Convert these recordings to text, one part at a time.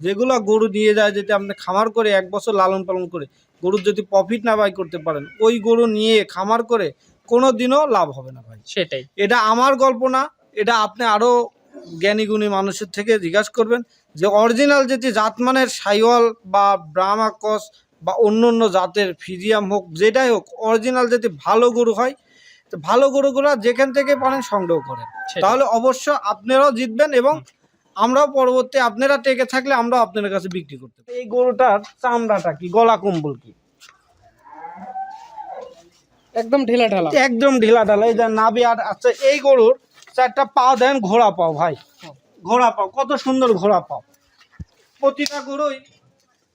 যেগুলো গরু নিয়ে যায় যদি আপনি খামার করে এক বছর লালন পালন করে গরুর যদি প্রফিট না বাই করতে পারেন ওই গরু নিয়ে খামার করে কোনো দিনও লাভ হবে না ভাই। সেটাই। এটা আমার গল্প না এটা আপনি আরও জ্ঞানী গুণী মানুষের থেকে জিজ্ঞাসা করবেন যে অরিজিনাল যেটি জাতমানের সাইওয়াল বা ব্রাহ্মাকস বা অন্য অন্য জাতের ফিজিয়াম হোক যেটাই হোক অরিজিনাল যদি ভালো গরু হয় তো ভালো গরুগুলো যেখান থেকে পারেন সংগ্রহ করেন। তাহলে অবশ্য আপনারাও জিতবেন এবং আমরাও পরবর্তী আপনারা টেকে থাকলে আমরাও আপনাদের কাছে বিক্রি করতে এই গরুটার চামড়াটা কি? গলা কম্বল কি? একদম ঢিলা ঢালা। একদম ঢিলা ঢালা এই যে নাবি আর আচ্ছা এই গরুর চারটা পা দেন ঘোড়া পাও ভাই। ঘোড়া পাও কত সুন্দর ঘোড়া পাও। প্রতিটা গরুই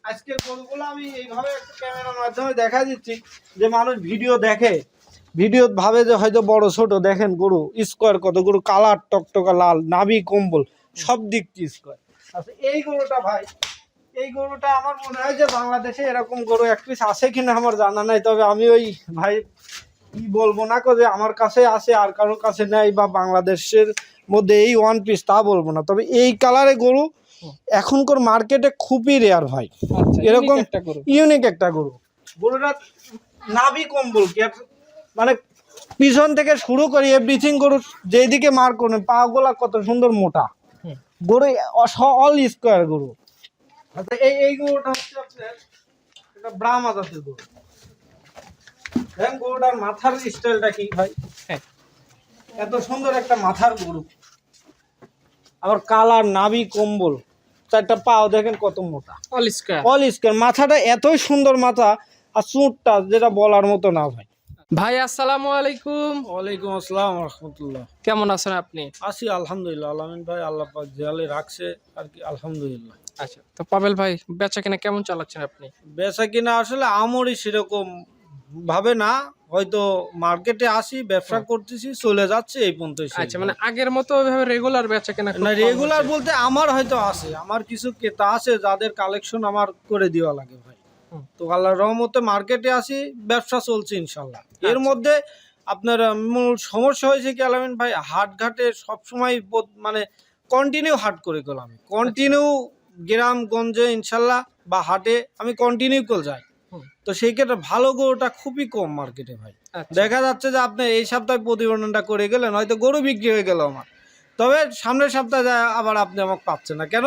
আজকের গরুগুলো আমি এইভাবে একটু ক্যামেরার মাধ্যমে দেখা দিচ্ছি যে মানুষ ভিডিও দেখে ভিডিও ভাবে যে হয়তো বড় ছোট দেখেন গরু স্কোয়ার কত গরু কালার টকটকা লাল নাভি কম্বল। সব দিক স্কোয়ার আচ্ছা এই গরুটা ভাই এই গরুটা আমার মনে হয় যে বাংলাদেশে এরকম গরু এক পিস আছে কিনা আমার জানা নাই তবে আমি ওই ভাই কি বলব না কো যে আমার কাছে আছে আর কারোর কাছে নেই বা বাংলাদেশের মধ্যে এই ওয়ান পিস তা বলব না। তবে এই কালারে গরু এখনকার মার্কেটে খুবই রেয়ার ভাই। আচ্ছা এরকম এরকম একটা গরু। ইউনিক একটা গরু। গরুটা নাভি কম্বল কি মানে পিছন থেকে শুরু করি এভরিথিং গরু যেদিকে মার করবে পা গোলা কত সুন্দর মোটা। গরু অল স্কোয়ার গরু। আচ্ছা এই এই গরুটা হচ্ছে আপনার এটা ব্রাহ্মা জাতের গরু। দেখেন গরুটার মাথার স্টাইলটা কি ভাই? হ্যাঁ। এত সুন্দর একটা মাথার গরু। আবার কালার নাভি কম্বল চারটা পাও দেখেন কত মোটা। অল স্কয়ার অল স্কোয়ার মাথাটা এতই সুন্দর মাথা আর চুটটা যেটা বলার মতো না ভাই। ভাই আসসালামু আলাইকুম। ওয়ালাইকুম আসসালাম রহমতুল্লাহ। কেমন আছেন আপনি? আছি আলহামদুলিল্লাহ। আলমিন ভাই আল্লাহ পাক জিয়ালে রাখছে আর কি আলহামদুলিল্লাহ। আচ্ছা তো পাবেল ভাই বেচা কিনা কেমন চালাচ্ছেন আপনি? বেচা কিনা আসলে আমরই সেরকম ভাবে না। হয়তো মার্কেটে আসি ব্যবসা করতেছি চলে যাচ্ছে এই পর্যন্ত আচ্ছা মানে আগের মতো ওইভাবে রেগুলার বেচা কিনা না রেগুলার বলতে আমার হয়তো আছে। আমার কিছু ক্রেতা আছে যাদের কালেকশন আমার করে দেওয়া লাগে ভাই। তো আল্লাহর রহমতে মার্কেটে আসি ব্যবসা চলছে ইনশাল্লাহ। এর আচ্ছা। মধ্যে আপনার মূল সমস্যা হয়েছে কি আলামিন ভাই হাট ঘাটে সবসময় মানে কন্টিনিউ হাট করে গেলাম কন্টিনিউ গ্রাম গঞ্জে ইনশাল্লাহ বা হাটে আমি কন্টিনিউ করে যাই। তো সেই ক্ষেত্রে ভালো গরুটা খুবই কম মার্কেটে ভাই। আচ্ছা। দেখা যাচ্ছে যে আপনি এই সপ্তাহে প্রতিবেদনটা করে গেলেন হয়তো গরু বিক্রি হয়ে গেল আমার। তবে সামনের সপ্তাহে আবার আপনি আমাকে পাচ্ছেন না। কেন?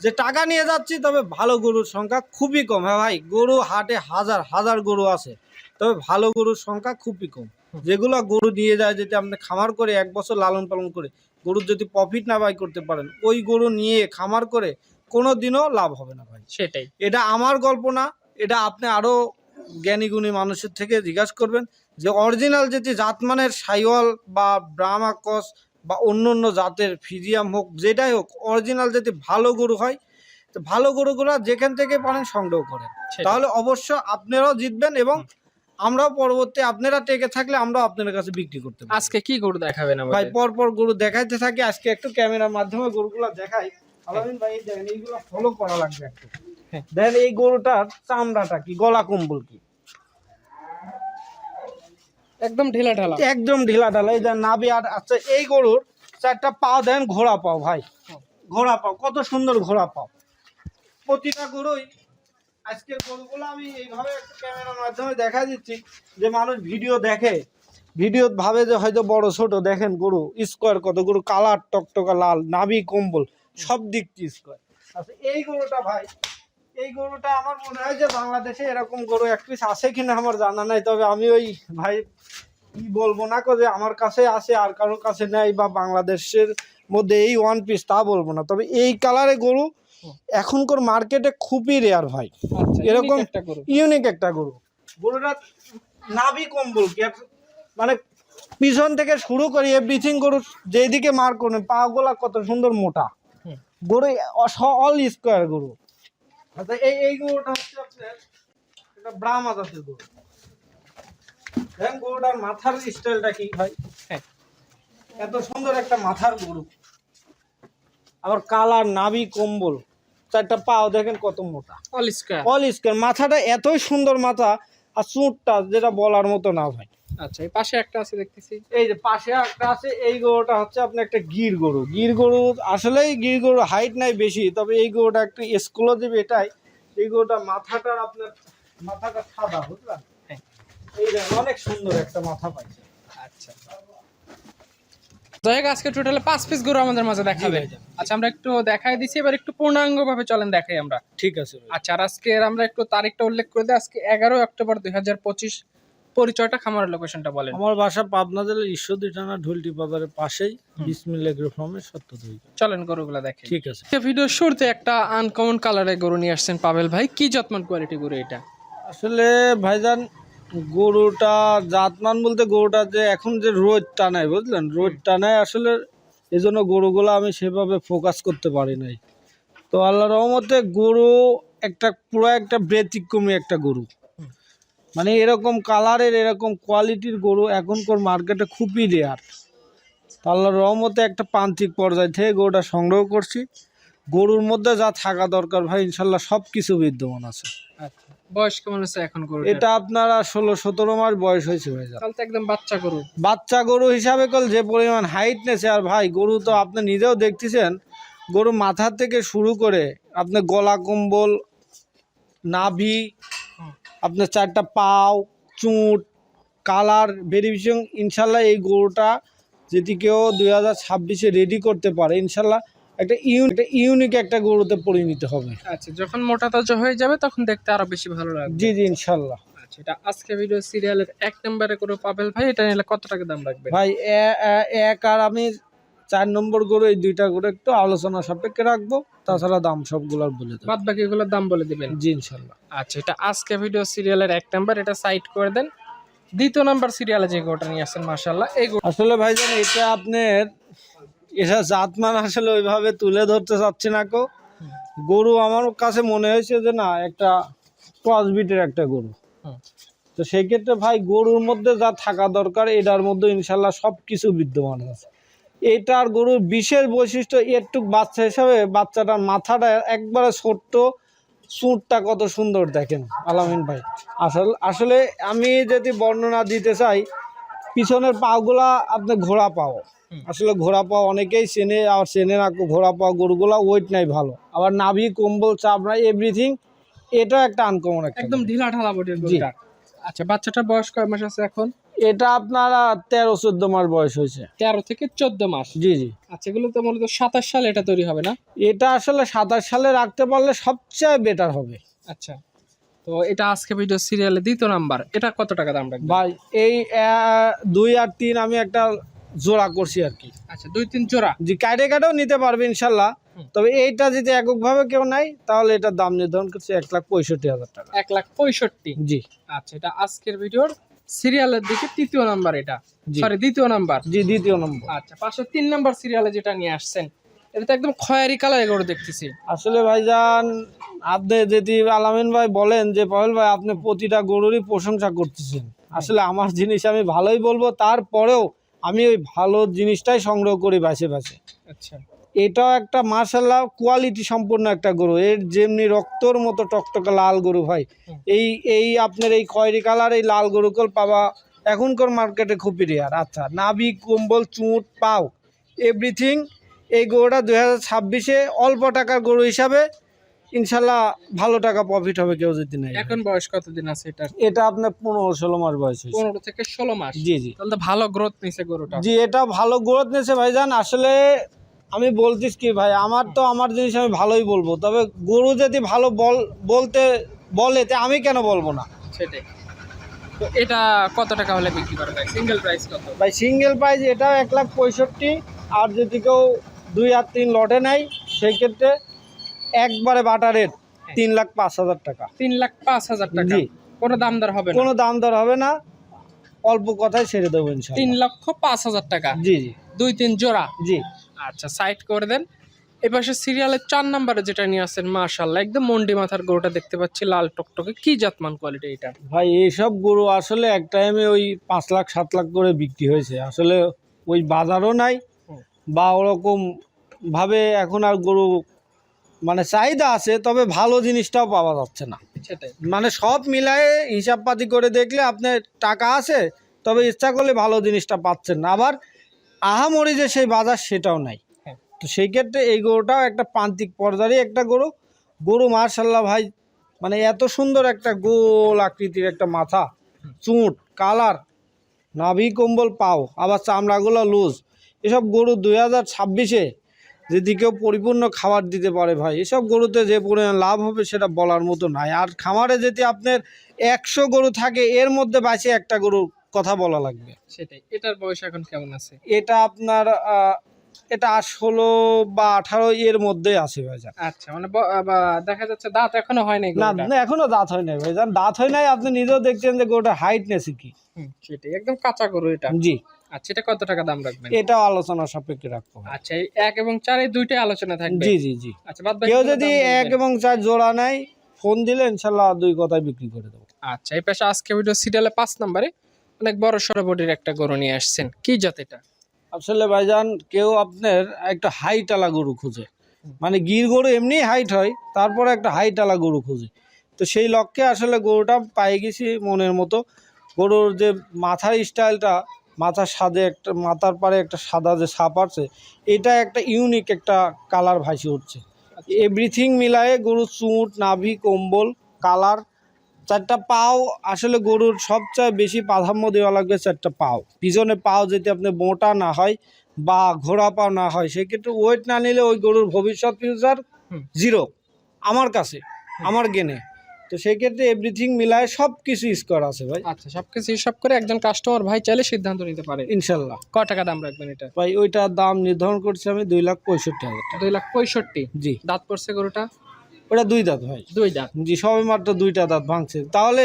যে টাকা নিয়ে যাচ্ছি তবে ভালো গরুর সংখ্যা খুবই কম। হ্যাঁ ভাই গরু হাটে হাজার হাজার গরু আছে তবে ভালো গরুর সংখ্যা খুবই কম। যেগুলো গরু নিয়ে যায় যদি আপনি খামার করে এক বছর লালন পালন করে গরুর যদি প্রফিট না বাই করতে পারেন ওই গরু নিয়ে খামার করে কোনো দিনও লাভ হবে না ভাই। সেটাই। এটা আমার গল্প না এটা আপনি আরও জ্ঞানী গুণী মানুষের থেকে জিজ্ঞাসা করবেন যে অরিজিনাল যেটি জাতমানের সাইওয়াল বা ব্রাহ্মাকস বা অন্য অন্য জাতের ফিজিয়াম হোক যেটাই হোক অরিজিনাল যদি ভালো গরু হয় তো ভালো গরুগুলো যেখান থেকে পারেন সংগ্রহ করেন। তাহলে অবশ্য আপনারাও জিতবেন এবং আমরাও পরবর্তী আপনারা টেকে থাকলে আমরাও আপনাদের কাছে বিক্রি করতে পারি আজকে কি গরু দেখাবেন ভাই পর পর গরু দেখাইতে থাকি আজকে একটু ক্যামেরার মাধ্যমে গরুগুলো দেখাই। আলামিন ভাই দেখেন এইগুলো ফলো করা লাগবে একটু। হ্যাঁ। দেখেন এই গরুটার চামড়াটা কি গলা কম্বল কি? একদম ঢিলা ঢালা। একদম ঢিলা ঢালা, এই যে নাবি আর আচ্ছা এই গরুর চারটা পা দেন ঘোড়া পাও, ভাই। ঘোড়া পাও, কত সুন্দর ঘোড়া পাও। প্রতিটা গরুই আজকের গরুগুলো আমি এইভাবে একটু ক্যামেরার মাধ্যমে দেখা দিচ্ছি, যে মানুষ ভিডিও দেখে। ভিডিও ভাবে যে হয়তো বড় ছোট, দেখেন গরু, স্কোয়ার কত গরু, কালার টকটকা লাল, নাভি কম্বল, সব দিক স্কোয়ার। আচ্ছা এই গরুটা ভাই এই গরুটা আমার মনে হয় যে বাংলাদেশে এরকম গরু এক পিস আছে কিনা আমার জানা নাই। তবে আমি ওই ভাই কি বলব না কো যে আমার কাছে আছে আর কারোর কাছে নেই বা বাংলাদেশের মধ্যে এই ওয়ান পিস তা বলব না। তবে এই কালারে গরু এখনকার মার্কেটে খুবই রেয়ার ভাই। আচ্ছা এরকম ইউনিক একটা গরু। গরুটা নাভি কম্বল কি? মানে পিছন থেকে শুরু করি এভরিথিং গরু যেদিকে মার করবে পা গোলা কত সুন্দর মোটা। গরু অল স্কোয়ার গরু। আচ্ছা এই এই গরুটা হচ্ছে আপনার এটা ব্রাহ্মা জাতের গরু। দেখেন গরুটার মাথার স্টাইলটা কি ভাই? হ্যাঁ। এত সুন্দর একটা মাথার গরু। আবার কালার নাভি কম্বল চারটা পাও দেখেন কত মোটা। অল স্কয়ার অল স্কোয়ার মাথাটা এতই সুন্দর মাথা আর চুটটা যেটা বলার মতো না ভাই। আচ্ছা এই পাশে একটা আছে দেখতেছি। এই যে পাশে একটা আছে এই গরুটা হচ্ছে আপনার একটা গির গরু। গির গরু আসলেই গির গরু হাইট নাই বেশি তবে এই গরুটা একটু এক্সক্লুসিভ এটাই। এই গরুটা মাথাটার আপনার মাথাটা সাদা বুঝলেন? হ্যাঁ। এই অনেক সুন্দর একটা মাথা পাইছে। আচ্ছা। যাই আজকে টোটালে পাঁচ পিস গরু আমাদের মাঝে দেখাবে। আচ্ছা আমরা একটু দেখাই দিছি এবার একটু পূর্ণাঙ্গ ভাবে চলেন দেখাই আমরা। ঠিক আছে আচ্ছা আর আজকে আমরা একটু তারিখটা উল্লেখ করে দিই আজকে এগারো অক্টোবর দুই হাজার পঁচিশ পরিচয়টা খামারের লোকেশনটা বলেন। আমার বাসা পাবনা জেলার ঈশ্বরদী থানা ঢুলটি বাজারের পাশেই বিসমিল এগ্রো ফার্মের সত্য চলেন গরুগুলা দেখে ঠিক আছে। ভিডিও শুরুতে একটা আনকমন কালারের গরু নিয়ে আসছেন পাবেল ভাই। কি যত্মান কোয়ালিটি গরু এটা? আসলে ভাইজান গরুটা জাতমান বলতে গরুটা যে এখন যে রোদ টানায় বুঝলেন? রোদ টানায় আসলে এই জন্য গরুগুলো আমি সেভাবে ফোকাস করতে পারি নাই। তো আল্লাহ রহমতে গরু একটা পুরো একটা ব্যতিক্রমী একটা গরু। মানে এরকম কালারের এরকম কোয়ালিটির গরু এখনকার মার্কেটে খুবই রেয়ার আল্লাহর রহমতে একটা প্রান্তিক পর্যায় থেকে গরুটা সংগ্রহ করছি। গরুর মধ্যে যা থাকা দরকার ভাই ইনশাল্লাহ সব কিছু বিদ্যমান আছে। আচ্ছা বয়স কেমন আছে এখন গরু এটা আপনারা ষোলো সতেরো মাস বয়স হয়েছে ভাই তাহলে একদম বাচ্চা গরু। বাচ্চা গরু হিসাবে কল যে পরিমাণ হাইট নেছে আর ভাই গরু তো আপনি নিজেও দেখতেছেন গরু মাথা থেকে শুরু করে আপনি গলা কম্বল নাভি। আপনার চারটা পাও চুট কালার ভেরিফিকেশন ইনশাল্লাহ এই গরুটা যদি কেউ দুই হাজার ছাব্বিশে রেডি করতে পারে ইনশাল্লাহ একটা ইউনিক একটা ইউনিক একটা গরুতে পরিণত হবে। আচ্ছা যখন মোটা তাজা হয়ে যাবে তখন দেখতে আরও বেশি ভালো লাগবে। জি জি ইনশাল্লাহ। আচ্ছা এটা আজকে ভিডিও সিরিয়ালের এক নম্বরে করে পাবেল ভাই? এটা নিলে কত টাকা দাম রাখবে ভাই এক আর আমি চার নম্বর গরু এই দুইটা গরু একটু আলোচনা সাপেক্ষে রাখব। তাছাড়া দাম সবগুলোর বলে দেবো। বাদ বাকি এগুলোর দাম বলে দিবেন? জি ইনশাল্লাহ। আচ্ছা এটা আজকে ভিডিও সিরিয়ালের এক নাম্বার এটা সাইড করে দেন। দ্বিতীয় নাম্বার সিরিয়ালে যে গোটা নিয়ে আসছেন মাশাল্লাহ এই আসলে ভাইজান এটা আপনার এটা জাতমান আসলে ওইভাবে তুলে ধরতে চাচ্ছি না কো। গরু আমার কাছে মনে হয়েছে যে না একটা ক্রসবিটের একটা গরু। তো সেই ক্ষেত্রে ভাই গরুর মধ্যে যা থাকা দরকার এটার মধ্যে ইনশাল্লাহ সব কিছু বিদ্যমান আছে। এটার গরুর বিশেষ বৈশিষ্ট্য একটু বাচ্চা হিসাবে বাচ্চাটার মাথাটা একবারে ছোট্ট চুটটা কত সুন্দর দেখেন আলামিন ভাই। আসলে আসলে আমি যদি বর্ণনা দিতে চাই পিছনের পাগুলা আপনি ঘোড়া পাও। আসলে ঘোড়া পাও অনেকেই চেনে আর চেনে না ঘোড়া পাও গরুগুলা ওয়েট নাই ভালো। আবার নাভি কম্বল চাপড়া এভরিথিং এটা একটা আনকমন একদম ঢিলা ঢালা গরুটা। আচ্ছা বাচ্চাটা বয়স কয় মাস আছে এখন? এটা আপনারা তেরো চোদ্দ মাস বয়স হয়েছে। তেরো থেকে চোদ্দ মাস? জি জি। আচ্ছা এগুলো তো মূলত সাতাশ সালে এটা তৈরি হবে না? এটা আসলে সাতাশ সালে রাখতে পারলে সবচেয়ে বেটার হবে। আচ্ছা তো এটা আজকে ভিডিও সিরিয়ালে দ্বিতীয় নাম্বার এটা কত টাকা দাম রাখবে ভাই এই দুই আর তিন আমি একটা জোড়া করছি আর কি। আচ্ছা দুই তিন জোড়া? জি কাটে কাটেও নিতে পারবে ইনশাল্লাহ। তবে এইটা যদি এককভাবে কেউ নাই তাহলে এটার দাম নির্ধারণ করছে এক লাখ পঁয়ষট্টি হাজার টাকা। এক লাখ পঁয়ষট্টি? জি। আচ্ছা এটা আজকের ভিডিওর সিরিয়ালের দিকে তৃতীয় নাম্বার এটা। সরি দ্বিতীয় নাম্বার। জি দ্বিতীয় নম্বর। আচ্ছা পাশে তিন নাম্বার সিরিয়ালে যেটা নিয়ে আসছেন এটা তো একদম খয়েরি কালার এগুলো দেখতেছি। আসলে ভাইজান আপনি যদি আলামিন ভাই বলেন যে পাহেল ভাই আপনি প্রতিটা গরুরই প্রশংসা করতেছেন। আসলে আমার জিনিস আমি ভালোই বলব তারপরেও আমি ওই ভালো জিনিসটাই সংগ্রহ করি বাছে বাছে আচ্ছা। এটাও একটা মার্শাল্লাহ কোয়ালিটি সম্পূর্ণ একটা গরু। এর যেমনি রক্তর মতো টকটকে লাল গরু ভাই। এই এই আপনার এই খয়েরি কালার এই লাল গরুকল পাওয়া এখনকার মার্কেটে খুবই রেয়ার আচ্ছা নাভি কম্বল চুট পাও এভরিথিং এই গরুটা দু হাজার ছাব্বিশে অল্প টাকার গরু হিসাবে ইনশাল্লাহ ভালো টাকা প্রফিট হবে কেউ যদি নেয়। এখন বয়স কতদিন আছে এটা এটা আপনার পনেরো ষোলো মাস বয়স হয়েছে। পনেরো থেকে ষোলো মাস। জি জি। তাহলে তো ভালো গ্রোথ নিছে গরুটা। জি এটা ভালো গ্রোথ নিয়েছে ভাইজান। আসলে আমি বলতিস কি ভাই আমার তো আমার জিনিস আমি ভালোই বলব। তবে গরু যদি ভালো বল বলতে বলে তে আমি কেন বলব না? সেটাই। তো এটা কত টাকা হলে বিক্রি করা যায়? সিঙ্গেল প্রাইস কত? ভাই সিঙ্গেল প্রাইস এটাও এক লাখ পঁয়ষট্টি। আর যদি কেউ দুই আর তিন লটে নেয় সেই ক্ষেত্রে একবারে বাটা রেট তিন লাখ পাঁচ হাজার টাকা। তিন লাখ পাঁচ হাজার টাকা। জি। কোনো দাম দর হবে কোনো দাম দর হবে না। অল্প কথায় ছেড়ে দেবো তিন লক্ষ পাঁচ হাজার টাকা। জি জি। দুই তিন জোড়া। জি। আচ্ছা সাইড করে দেন। এপাশে সিরিয়ালের চার নাম্বারে যেটা নিয়ে আসছেন মাশাল্লাহ একদম মন্ডি মাথার গরুটা দেখতে পাচ্ছি লাল টকটকে। কি জাতমান কোয়ালিটি এটা? ভাই এইসব গরু আসলে এক টাইমে ওই পাঁচ লাখ সাত লাখ করে বিক্রি হয়েছে। আসলে ওই বাজারও নাই বা ওরকম ভাবে এখন আর গরু মানে চাহিদা আছে তবে ভালো জিনিসটাও পাওয়া যাচ্ছে না। সেটাই। মানে সব মিলায়ে হিসাব পাতি করে দেখলে আপনার টাকা আছে তবে ইচ্ছা করলে ভালো জিনিসটা পাচ্ছেন না। আবার আহামরি যে সেই বাজার সেটাও নাই। হ্যাঁ। তো সেই ক্ষেত্রে এই গরুটাও একটা প্রান্তিক পর্যায়েরই একটা গরু। গরু মার্শাল্লাহ ভাই মানে এত সুন্দর একটা গোল আকৃতির একটা মাথা চুট কালার নাভি কম্বল পাও আবার চামড়াগুলো লুজ। এসব গরু দুই হাজার ছাব্বিশে যদি কেউ পরিপূর্ণ খাবার দিতে পারে ভাই এসব গরুতে যে পরিমাণ লাভ হবে সেটা বলার মতো নাই। আর খামারে যদি আপনার একশো গরু থাকে এর মধ্যে বাঁচে একটা গরুর কথা বলা লাগবে। সেটাই। এটার বয়স এখন কেমন আছে? এটা আপনার এটা ষোলো বা আঠারো এর মধ্যে আছে ভাইজান আচ্ছা মানে দেখা যাচ্ছে দাঁত এখনও হয় নাই না এখনও দাঁত হয় নাই ভাইজান দাঁত হয় নাই আপনি নিজেও দেখছেন যে গরুটার হাইট নেছে কি। সেটাই। একদম কাঁচা গরু এটা। জি। আচ্ছা এটা কত টাকা দাম রাখবেন? এটা আলোচনা সাপেক্ষে রাখব আচ্ছা এক এবং চার এই দুইটাই আলোচনা থাকবে? জি জি জি। আচ্ছা বাদ কেউ যদি এক এবং চার জোড়া নেয় ফোন দিলে ইনশাল্লাহ দুই কথায় বিক্রি করে দেবো। আচ্ছা এই পাশে আজকে ভিডিও সিরিয়ালে পাঁচ নম্বরে অনেক বড় সড়ো বডির একটা গরু নিয়ে আসছেন। কি জাত এটা? আসলে ভাইজান কেউ আপনার একটা হাইট আলা গরু খুঁজে। মানে গির গরু এমনি হাইট হয় তারপরে একটা হাইট আলা গরু খুঁজে। তো সেই লক্ষ্যে আসলে গরুটা পাই গেছি মনের মতো। গরুর যে মাথার স্টাইলটা মাথার সাদে একটা মাথার পারে একটা সাদা যে সাপ আছে এটা একটা ইউনিক একটা কালার ভাসি উঠছে। এভরিথিং মিলায়ে গরুর চুট নাভি কম্বল কালার চারটা পাও আসলে গরুর সবচেয়ে বেশি প্রাধান্য দেওয়া লাগবে চারটা পাও। পিছনে পাও যদি আপনি মোটা না হয় বা ঘোড়া পাও না হয় সেক্ষেত্রে ওয়েট না নিলে ওই গরুর ভবিষ্যৎ ফিউচার জিরো আমার কাছে আমার গেনে তো সেই ক্ষেত্রে এভরিথিং মিলায় সব কিছু স্কোয়ার আছে ভাই। আচ্ছা সব কিছু হিসাব করে একজন কাস্টমার ভাই চাইলে সিদ্ধান্ত নিতে পারে। ইনশাল্লাহ। ক টাকা দাম রাখবেন এটা? ভাই ওইটার দাম নির্ধারণ করছি আমি দুই লাখ পঁয়ষট্টি হাজার টাকা। দুই লাখ পঁয়ষট্টি? জি। দাঁত পড়ছে গরুটা? ওটা দুই দাঁত ভাই। দুই দাঁত? জি সবে মাত্র দুইটা দাঁত ভাঙছে। তাহলে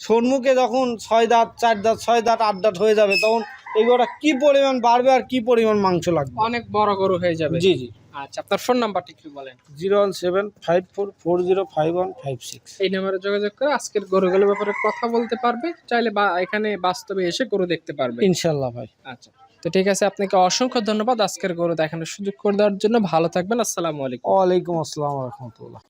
সন্মুখে যখন ছয় দাঁত চার দাঁত ছয় দাঁত আট দাঁত হয়ে যাবে তখন এগুলোটা কি পরিমাণ বাড়বে আর কি পরিমাণ মাংস লাগবে? অনেক বড় গরু হয়ে যাবে। জি জি। আচ্ছা আপনার ফোন নাম্বারটা একটু বলেন। Zero one seven five four four zero five one five six. এই নাম্বারে যোগাযোগ করে আজকের গরুগুলোর ব্যাপারে কথা বলতে পারবে চাইলে বা এখানে বাস্তবে এসে গরু দেখতে পারবে। ইনশাল্লাহ ভাই। আচ্ছা তো ঠিক আছে আপনাকে অসংখ্য ধন্যবাদ আজকের গরু দেখানোর সুযোগ করে দেওয়ার জন্য। ভালো থাকবেন আসসালামু আলাইকুম। ওয়ালাইকুম আসসালাম রহমতুল্লাহ।